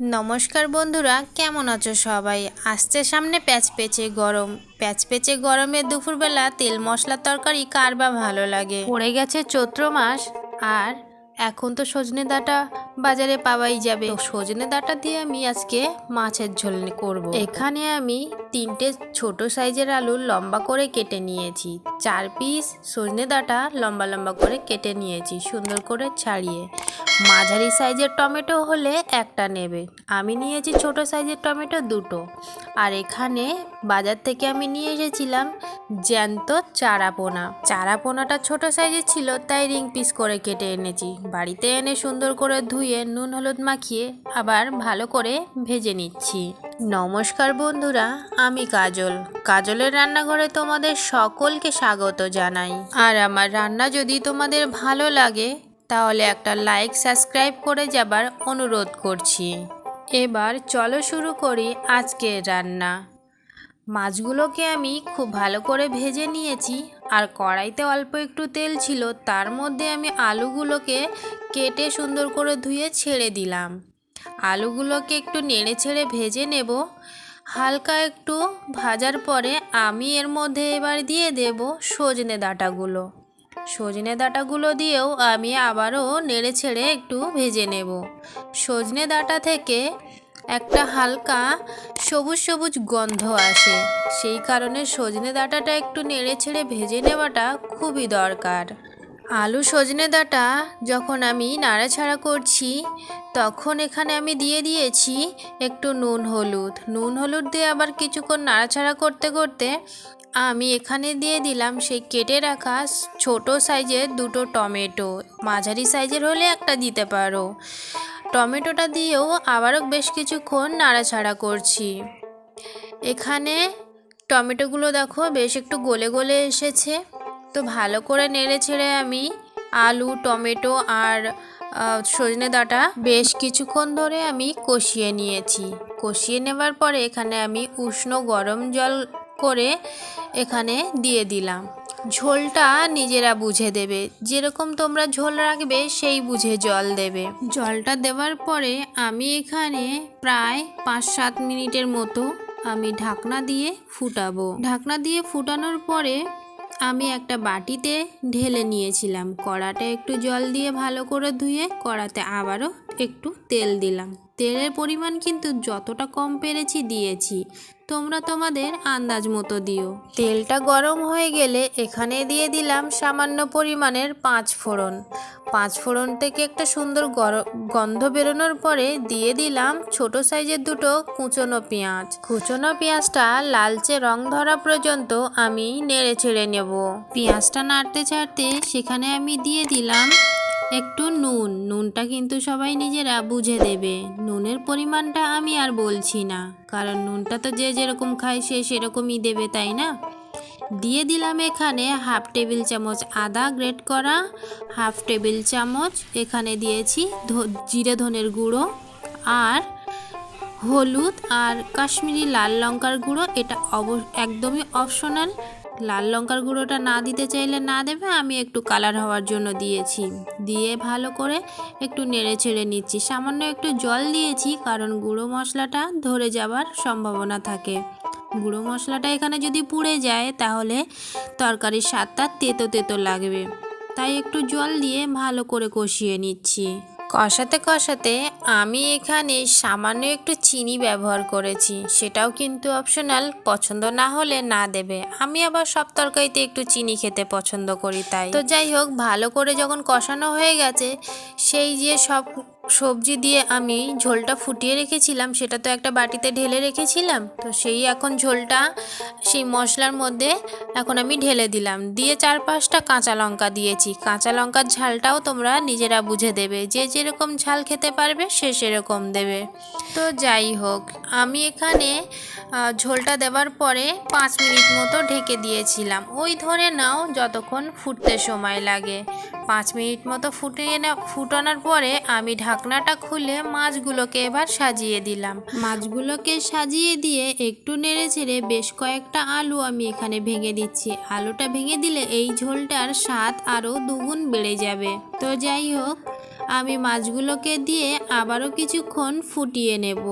নমস্কার বন্ধুরা, কেমন আছো সবাই? আসছে সামনে প্যাচ পেঁচে গরম। প্যাচ পেঁচে গরমে দুপুরবেলা তেল মশলা তরকারি কার বা ভালো লাগে? পড়ে গেছে চৈত্র মাস, আর এখন তো সজনে ডাঁটা বাজারে পাওয়াই যাবে। সজনে ডাঁটা দিয়ে আমি আজকে মাছের ঝোল করব। এখানে আমি তিনটে ছোট সাইজের আলু লম্বা করে কেটে নিয়েছি। চার পিস সজনে ডাঁটা লম্বা লম্বা করে কেটে নিয়েছি সুন্দর করে ছাড়িয়ে। মাঝারি সাইজের টমেটো হলে একটা নেবে। আমি নিয়েছি ছোট সাইজের টমেটো দুটো। আর এখানে বাজার থেকে আমি নিয়ে এসেছিলাম জ্যান্ত চারাপোনা। চারাপোনাটা ছোট সাইজের ছিল, তাই রিং পিস করে কেটে এনেছি। বাড়িতে এনে সুন্দর করে ধুয়ে নুন হলুদ মাখিয়ে আবার ভালো করে ভেজে নিচ্ছি। নমস্কার বন্ধুরা, আমি কাজল। কাজলের রান্নাঘরে তোমাদের সকলকে স্বাগত জানাই। আর আমার রান্না যদি তোমাদের ভালো লাগে, তাহলে একটা লাইক, সাবস্ক্রাইব করে যাবার অনুরোধ করছি। এবার চলো শুরু করি আজকের রান্না। মাছগুলোকে আমি খুব ভালো করে ভেজে নিয়েছি, আর কড়াইতে অল্প একটু তেল ছিল, তার মধ্যে আমি আলুগুলোকে কেটে সুন্দর করে ধুয়ে ছেড়ে দিলাম। আলুগুলোকে একটু নেড়ে ছেড়ে ভেজে নেব। হালকা একটু ভাজার পরে আমি এর মধ্যে এবার দিয়ে দেব সজনে ডাঁটাগুলো। সজনে ডাঁটাগুলো দিয়েও আমি আবারও নেড়ে ছেড়ে একটু ভেজে নেব। সজনে ডাঁটা থেকে একটা হালকা সবুজ সবুজ গন্ধ আসে। সেই কারণে সজনে ডাঁটাটা একটু নেড়ে ছেড়ে ভেজে নেওয়াটা খুবই দরকার। আলু সজনে ডাঁটা যখন আমি নাড়াছাড়া করছি, তখন এখানে আমি দিয়ে দিয়েছি একটু নুন হলুদ। নুন হলুদ দিয়ে আবার কিছুক্ষণ নাড়াছাড়া করতে করতে আমি এখানে দিয়ে দিলাম সেই কেটে রাখা ছোট সাইজের দুটো টমেটো। মাঝারি সাইজের হলে একটা দিতে পারো। টমেটোটা দিয়েও আবারও বেশ কিছুক্ষণ নাড়াছাড়া করছি। এখানে টমেটোগুলো দেখো বেশ একটু গলে গলে এসেছে। তো ভালো করে নেড়ে ছেড়ে আমি আলু, টমেটো আর সজনে ডাঁটা বেশ কিছুক্ষণ ধরে আমি কষিয়ে নিয়েছি। কষিয়ে নেবার পরে এখানে আমি উষ্ণ গরম জল করে এখানে দিয়ে দিলাম। ঝোলটা নিজেরা বুঝে দেবে। যেরকম তোমরা ঝোল রাখবে, সেই বুঝে জল দেবে। জলটা দেওয়ার পরে আমি এখানে প্রায় পাঁচ সাত মিনিটের মতো আমি ঢাকনা দিয়ে ফুটাবো। ঢাকনা দিয়ে ফুটানোর পরে আমি একটা বাটিতে ঢেলে নিয়েছিলাম। কড়াটা একটু জল দিয়ে ভালো করে ধুয়ে কড়াতে আবারও একটু তেল দিলাম। তেলের পরিমাণ কিন্তু যতটা কম পেরেছি দিয়েছি। তোমরা তোমাদের আন্দাজ মতো দিও। তেলটা গরম হয়ে গেলে এখানে দিয়ে দিলাম সামান্য পরিমাণের পাঁচ ফোড়ন। পাঁচ ফোড়ন থেকে একটা সুন্দর গন্ধ বেরোনোর পরে দিয়ে দিলাম ছোট সাইজের দুটো কুচনো পেঁয়াজ। কুচনো পেঁয়াজটা লালচে রং ধরা পর্যন্ত আমি নেড়ে ছেড়ে নেব। পেঁয়াজটা নাড়তে ছাড়তে সেখানে আমি দিয়ে দিলাম একটু নুন। নুনটা কিন্তু সবাই নিজেরা বুঝে দেবে। নুনের পরিমাণটা আমি আর বলছি না। কারণ নুনটা তো যে যেরকম খায় সে সেরকমই দেবে, তাই না? দিয়ে দিলাম এখানে হাফ টেবিল চামচ আদা গ্রেট করা, হাফ টেবিল চামচ এখানে দিয়েছি জিরে ধনের গুঁড়ো আর হলুদ আর কাশ্মীরি লাল লঙ্কার গুঁড়ো। এটা অব একদমই অপশনাল লাল লঙ্কার গুঁড়োটা না দিতে চাইলে না দেবে, আমি একটু কালার হওয়ার জন্য দিয়েছি। দিয়ে ভালো করে একটু নেড়ে ছেড়ে নিচ্ছি। সামান্য একটু জল দিয়েছি, কারণ গুঁড়ো মশলাটা ধরে যাবার সম্ভাবনা থাকে। গুঁড়ো মশলাটা এখানে যদি পুড়ে যায়, তাহলে তরকারির স্বাদটা তেতো তেতো লাগবে। তাই একটু জল দিয়ে ভালো করে কষিয়ে নিচ্ছি। কষাতে কষাতে আমি এখানে সামান্য একটু চিনি ব্যবহার করেছি। সেটাও কিন্তু অপশনাল পছন্দ না হলে না দেবে। আমি আবার সব তরকারিতে একটু চিনি খেতে পছন্দ করি তাই। তো যাই হোক, ভালো করে যখন কষানো হয়ে গেছে, সেই যে সব সবজি দিয়ে আমি ঝোলটা ফুটিয়ে রেখেছিলাম, সেটা তো একটা বাটিতে ঢেলে রেখেছিলাম। তো সেই এখন ঝোলটা, সেই মশলার মধ্যে এখন আমি ঢেলে দিলাম। দিয়ে চার পাঁচটা কাঁচা লঙ্কা দিয়েছি। কাঁচা লঙ্কার ঝালটাও তোমরা নিজেরা বুঝে দেবে। যে যেরকম ঝাল খেতে পারবে, সে সেরকম দেবে। তো যাই হোক, আমি এখানে ঝোলটা দেওয়ার পরে পাঁচ মিনিট মতো ঢেকে দিয়েছিলাম। ওই ধরে নাও যতক্ষণ ফুটতে সময় লাগে। পাঁচ মিনিট মতো ফুটিয়ে না, ফুটানোর পরে আমি ঢাকনাটা খুলে মাছগুলোকে এবার সাজিয়ে দিলাম। মাছগুলোকে সাজিয়ে দিয়ে একটু নেড়ে ছেড়ে বেশ কয়েকটা আলু আমি এখানে ভেঙে দিচ্ছি। আলুটা ভেঙে দিলে এই ঝোলটার স্বাদ আরও দুগুণ বেড়ে যাবে। তো যাই হোক, আমি মাছগুলোকে দিয়ে আবারও কিছুক্ষণ ফুটিয়ে নেব।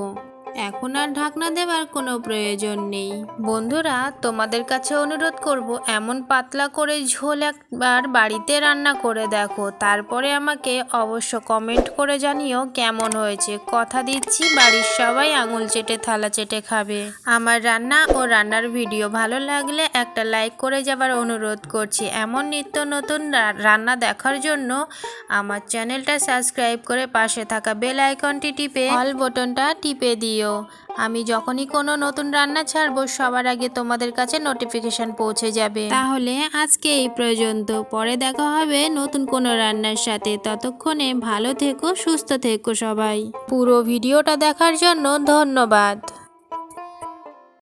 এখন আর ঢাকনা দেওয়ার কোনো প্রয়োজন নেই। বন্ধুরা, তোমাদের কাছে অনুরোধ করব, এমন পাতলা করে ঝোল একবার বাড়িতে রান্না করে দেখো। তারপরে আমাকে অবশ্য কমেন্ট করে জানিও কেমন হয়েছে। কথা দিচ্ছি, বাড়ির সবাই আঙুল চেটে, থালা চেটে খাবে। আমার রান্না ও রান্নার ভিডিও ভালো লাগলে একটা লাইক করে যাবার অনুরোধ করছি। এমন নিত্য নতুন রান্না দেখার জন্য আমার চ্যানেলটা সাবস্ক্রাইব করে পাশে থাকা বেল আইকনটি টিপে অল বটনটা টিপে দিও। আমি যখনই কোনো নতুন রান্না ছাড়বো সবার আগে তোমাদের কাছে নোটিফিকেশান পৌঁছে যাবে। তাহলে আজকে এই পর্যন্ত। পরে দেখা হবে নতুন কোনো রান্নার সাথে। ততক্ষণে ভালো থেকো সুস্থ থেকো সবাই। পুরো ভিডিওটা দেখার জন্য ধন্যবাদ।